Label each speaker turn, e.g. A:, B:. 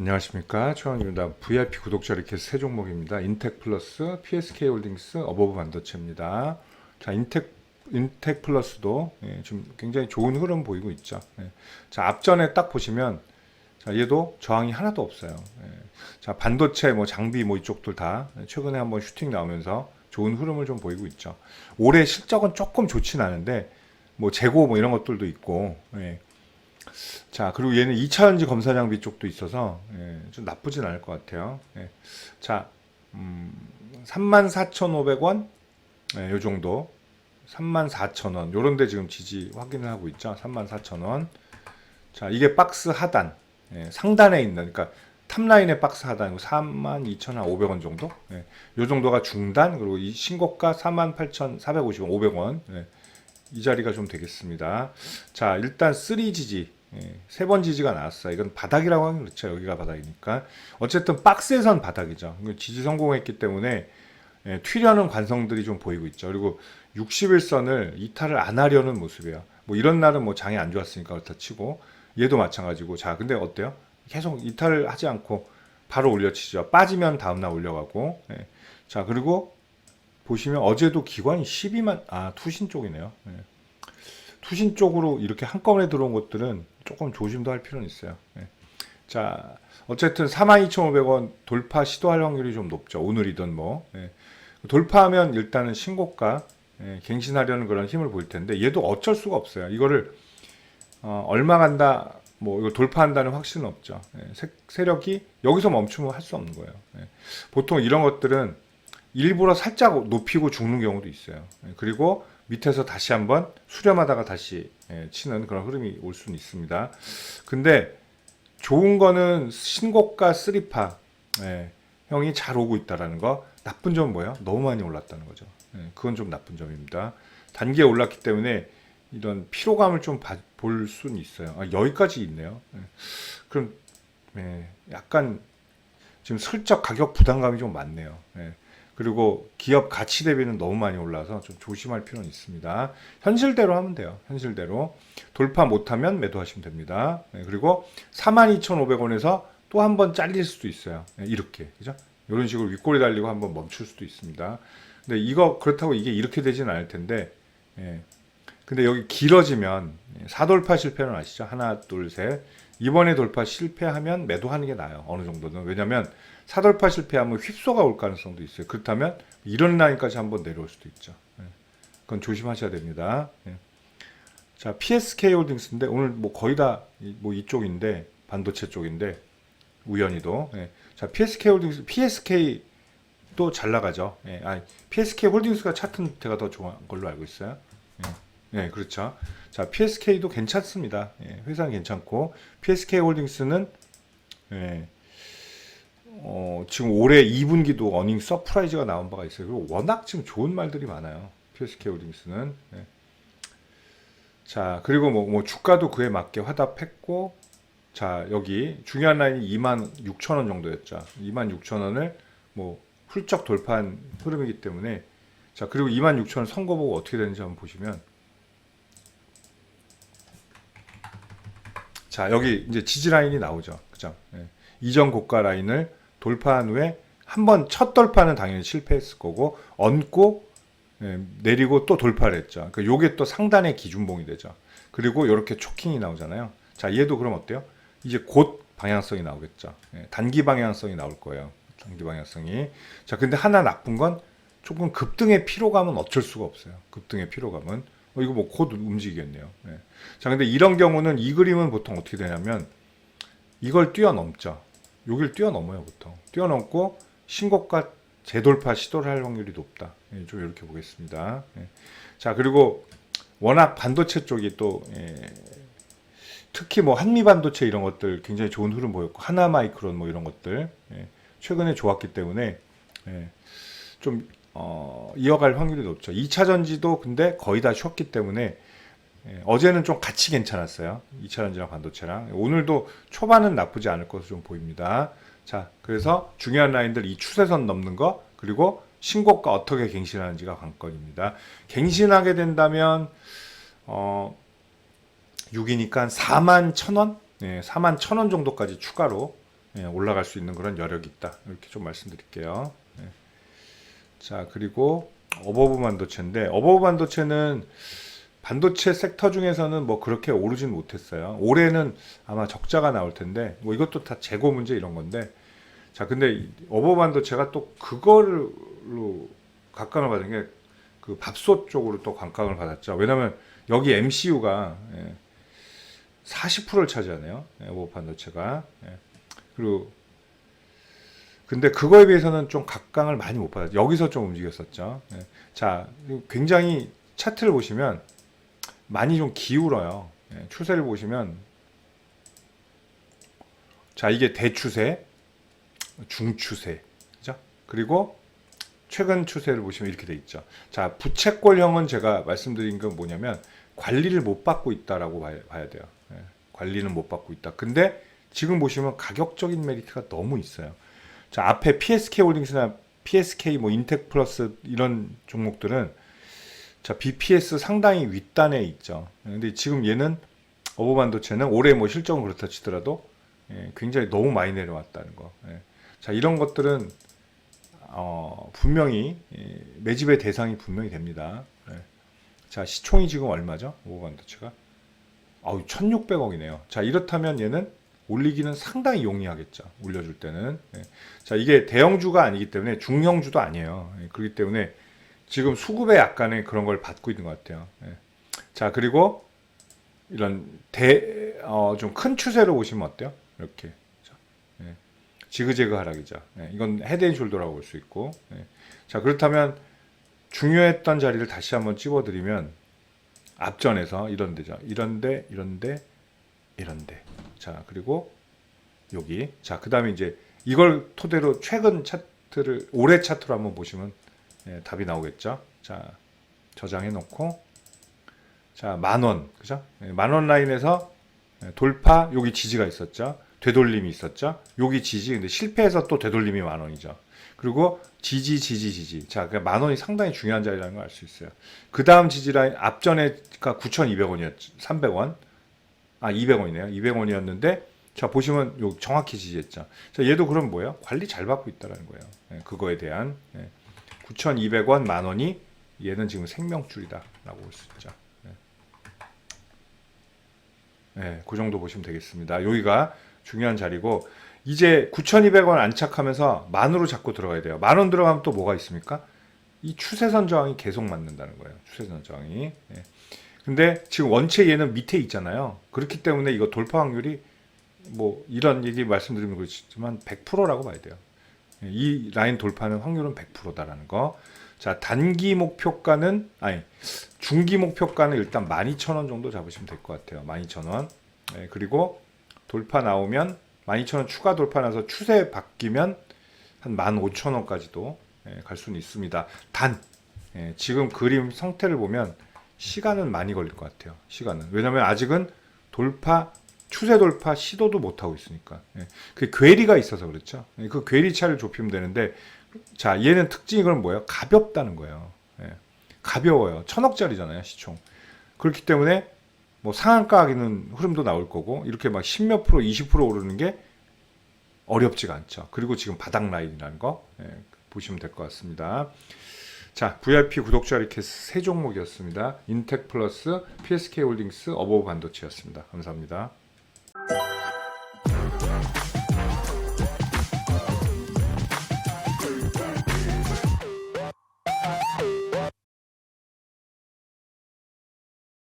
A: 안녕하십니까 최원입니다. VIP 구독자 리퀘스트 세 종목입니다. 인텍 플러스, PSK 홀딩스, 어버브 반도체입니다. 자 인텍 인텍 플러스도 예, 지금 굉장히 좋은 흐름 보이고 있죠. 예. 자 앞전에 딱 보시면 자 얘도 저항이 하나도 없어요. 예. 자 반도체 뭐 장비 뭐 이쪽들 다 최근에 한번 슈팅 나오면서 좋은 흐름을 좀 보이고 있죠. 올해 실적은 조금 좋진 않은데 뭐 재고 뭐 이런 것들도 있고 예. 자, 그리고 얘는 2차전지 검사 장비 쪽도 있어서 예, 좀 나쁘진 않을 것 같아요. 예. 자, 음, 34,500원, 예, 요 정도. 34,000원. 요런 데 지금 지지 확인을 하고 있죠. 34,000원. 자, 이게 박스 하단. 예, 상단에 있는, 그러니까 탑라인의 박스 하단이고 32,500원 정도? 예, 요 정도가 중단, 그리고 이 신고가 48,450원, 500원. 예, 이 자리가 좀 되겠습니다. 자, 일단 3지지. 예, 세번 지지가 나왔어요. 이건 바닥이라고 하면 그렇죠. 여기가 바닥이니까. 어쨌든 박스에선 바닥이죠. 지지 성공했기 때문에 예, 튀려는 관성들이 좀 보이고 있죠. 그리고 60일선을 이탈을 안 하려는 모습이에요. 뭐 이런 날은 뭐 장이 안 좋았으니까 그렇다 치고 얘도 마찬가지고 자 근데 어때요? 계속 이탈을 하지 않고 바로 올려치죠. 빠지면 다음날 올려가고 예. 자 그리고 보시면 어제도 기관이 12만 아 투신 쪽이네요. 예. 투신 쪽으로 이렇게 한꺼번에 들어온 것들은 조금 조심도 할 필요는 있어요. 예. 자, 어쨌든 42,500원 돌파 시도할 확률이 좀 높죠. 오늘이든 뭐. 예. 돌파하면 일단은 신고가 예, 갱신하려는 그런 힘을 보일 텐데 얘도 어쩔 수가 없어요. 이거를 어, 얼마 간다 뭐 이거 돌파한다는 확신은 없죠. 예, 세, 세력이 여기서 멈추면 할 수 없는 거예요. 예. 보통 이런 것들은 일부러 살짝 높이고 죽는 경우도 있어요. 예, 그리고 밑에서 다시 한번 수렴하다가 다시 예, 치는 그런 흐름이 올 수는 있습니다. 근데 좋은 거는 신고가 3파 예, 형이 잘 오고 있다라는 거 나쁜 점은 뭐예요? 너무 많이 올랐다는 거죠. 예, 그건 좀 나쁜 점입니다. 단기에 올랐기 때문에 이런 피로감을 좀 볼 수는 있어요. 아, 여기까지 있네요. 예, 그럼 예, 약간 지금 슬쩍 가격 부담감이 좀 많네요. 예. 그리고 기업 가치 대비는 너무 많이 올라서 좀 조심할 필요는 있습니다. 현실대로 하면 돼요. 현실대로. 돌파 못하면 매도하시면 됩니다. 네, 그리고 42,500원에서 또 한 번 잘릴 수도 있어요. 네, 이렇게. 그죠? 이런 식으로 윗골이 달리고 한번 멈출 수도 있습니다. 근데 이거, 그렇다고 이게 이렇게 되지는 않을 텐데, 예. 근데 여기 길어지면, 예, 사돌파 실패는 아시죠? 하나, 둘, 셋. 이번에 돌파 실패하면 매도하는 게 나아요. 어느 정도는. 왜냐면, 사돌파 실패하면 휩소가 올 가능성도 있어요. 그렇다면 이런 라인까지 한번 내려올 수도 있죠. 예. 그건 조심하셔야 됩니다. 예. 자, PSK 홀딩스인데 오늘 뭐 거의 다 뭐 이쪽인데 반도체 쪽인데 우연히도 예. 자, PSK 홀딩스 PSK 또 잘 나가죠. 예. 아, PSK 홀딩스가 차트 밑에가 더 좋은 걸로 알고 있어요. 예. 예, 그렇죠. 자, PSK도 괜찮습니다. 예, 회사는 괜찮고 PSK 홀딩스는 예. 어, 지금 올해 2분기도 어닝 서프라이즈가 나온 바가 있어요. 그리고 워낙 지금 좋은 말들이 많아요. PSK 홀딩스는. 네. 자, 그리고 뭐, 뭐 주가도 그에 맞게 화답했고, 자, 여기 중요한 라인이 2만 6천 원 정도였죠. 2만 6천 원을 뭐 훌쩍 돌파한 흐름이기 때문에, 자, 그리고 2만 6천 원 선거 보고 어떻게 되는지 한번 보시면, 자, 여기 이제 지지 라인이 나오죠. 그죠? 예. 이전 고가 라인을 돌파한 후에 한 번 첫 돌파는 당연히 실패했을 거고 얹고 예, 내리고 또 돌파를 했죠. 그러니까 요게 또 상단의 기준봉이 되죠. 그리고 이렇게 초킹이 나오잖아요. 자, 얘도 그럼 어때요? 이제 곧 방향성이 나오겠죠. 예, 단기 방향성이 나올 거예요. 단기 방향성이. 자, 근데 하나 나쁜 건 조금 급등의 피로감은 어쩔 수가 없어요. 급등의 피로감은. 어, 이거 뭐 곧 움직이겠네요. 예. 자, 근데 이런 경우는 이 그림은 보통 어떻게 되냐면 이걸 뛰어넘죠. 여길 뛰어넘어요, 보통. 뛰어넘고 신고가 재돌파 시도를 할 확률이 높다. 예, 좀 이렇게 보겠습니다. 예. 자, 그리고 워낙 반도체 쪽이 또 예, 특히 뭐 한미 반도체 이런 것들 굉장히 좋은 흐름 보였고 하나 마이크론 뭐 이런 것들 예, 최근에 좋았기 때문에 예, 좀 어, 이어갈 확률이 높죠. 2차 전지도 근데 거의 다 쉬었기 때문에 예, 어제는 좀 같이 괜찮았어요. 2차 전지랑 반도체랑. 오늘도 초반은 나쁘지 않을 것으로 좀 보입니다. 자, 그래서 중요한 라인들 이 추세선 넘는 거, 그리고 신고가 어떻게 갱신하는지가 관건입니다. 갱신하게 된다면, 어, 6이니까 4만 1 0 0 0원? 예, 4만 1 0 0 0원 정도까지 추가로 예, 올라갈 수 있는 그런 여력이 있다. 이렇게 좀 말씀드릴게요. 예. 자, 그리고 어버브 반도체인데 어버브 반도체는 반도체 섹터 중에서는 뭐 그렇게 오르진 못했어요. 올해는 아마 적자가 나올 텐데 뭐 이것도 다 재고 문제 이런 건데 자, 근데 이 어버브 반도체가 또 그걸로 각광을 받은 게 그 밥솥 쪽으로 또 관광을 받았죠. 왜냐면 여기 MCU가 40%를 차지하네요. 예, 어버브 반도체가. 예. 그리고 근데 그거에 비해서는 좀 각광을 많이 못 받았죠. 여기서 좀 움직였었죠. 예. 자, 굉장히 차트를 보시면 많이 좀 기울어요. 예, 추세를 보시면 자, 이게 대추세, 중추세, 그죠? 그리고 최근 추세를 보시면 이렇게 돼 있죠. 자, 부채꼴형은 제가 말씀드린 건 뭐냐면 관리를 못 받고 있다라고 봐야, 봐야 돼요. 예, 관리는 못 받고 있다. 근데 지금 보시면 가격적인 메리트가 너무 있어요. 자, 앞에 PSK 홀딩스나 PSK 뭐 인텍 플러스 이런 종목들은 자, BPS 상당히 윗단에 있죠. 근데 지금 얘는 어버 반도체는 올해 뭐 실적은 그렇다 치더라도 예, 굉장히 너무 많이 내려왔다는 거. 예. 자, 이런 것들은 어, 분명히 예, 매집의 대상이 분명히 됩니다. 예. 자, 시총이 지금 얼마죠? 어버 반도체가? 아우, 1,600억이네요. 자, 이렇다면 얘는 올리기는 상당히 용이하겠죠. 올려줄 때는. 예. 자, 이게 대형주가 아니기 때문에 중형주도 아니에요. 예, 그렇기 때문에 지금 수급에 약간의 그런 걸 받고 있는 것 같아요. 예. 자, 그리고 이런 대, 어, 좀 큰 추세로 보시면 어때요? 이렇게. 자, 예. 지그재그 하락이죠. 예. 이건 헤드앤숄더라고 볼 수 있고. 예. 자, 그렇다면 중요했던 자리를 다시 한번 찝어드리면 앞전에서 이런 데죠. 이런데, 이런데, 이런데. 자, 그리고 여기. 자, 그 다음에 이제 이걸 토대로 최근 차트를, 올해 차트로 한번 보시면 예, 답이 나오겠죠. 자, 저장해 놓고. 자, 만 원. 그죠? 예, 만원 라인에서 예, 돌파, 여기 지지가 있었죠. 되돌림이 있었죠. 여기 지지, 근데 실패해서 또 되돌림이 만 원이죠. 그리고 지지, 지지, 지지. 자, 그만 원이 상당히 중요한 자리라는 걸 알 수 있어요. 그 다음 지지 라인, 앞전에 가 9,200원이었죠. 300원. 아, 200원이네요. 200원이었는데, 자, 보시면 요 정확히 지지했죠. 자, 얘도 그럼 뭐예요? 관리 잘 받고 있다는 거예요. 예, 그거에 대한. 예. 9,200원 만 원이 얘는 지금 생명줄이다라고 볼 수 있죠. 예. 네, 그 정도 보시면 되겠습니다. 여기가 중요한 자리고 이제 9,200원 안착하면서 만으로 잡고 들어가야 돼요. 만 원 들어가면 또 뭐가 있습니까? 이 추세선 저항이 계속 맞는다는 거예요. 추세선 저항이. 예. 근데 지금 원체 얘는 밑에 있잖아요. 그렇기 때문에 이거 돌파 확률이 뭐 이런 얘기 말씀드리면 그렇지만 100%라고 봐야 돼요. 예, 이 라인 돌파는 확률은 100%다라는 거. 자, 단기 목표가는 아니, 중기 목표가는 일단 12,000원 정도 잡으시면 될 것 같아요. 12,000원. 예, 그리고 돌파 나오면 12,000원 추가 돌파 나서 추세 바뀌면 한 15,000원까지도 예, 갈 수는 있습니다. 단 예, 지금 그림 상태를 보면 시간은 많이 걸릴 것 같아요. 시간은. 왜냐면 아직은 돌파 추세 돌파 시도도 못 하고 있으니까. 예. 그 괴리가 있어서 그렇죠. 예, 그 괴리 차를 좁히면 되는데 자, 얘는 특징이 그럼 뭐예요? 가볍다는 거예요. 예. 가벼워요. 천억짜리잖아요, 시총. 그렇기 때문에 뭐 상한가 하기는 흐름도 나올 거고 이렇게 막 10몇 프로, 20% 오르는 게 어렵지가 않죠. 그리고 지금 바닥 라인이라는 거 예, 보시면 될 것 같습니다. 자, VIP 구독자 리퀘스트 세 종목이었습니다. 인텍 플러스, PSK 홀딩스, 어버브 반도체였습니다. 감사합니다. Bye.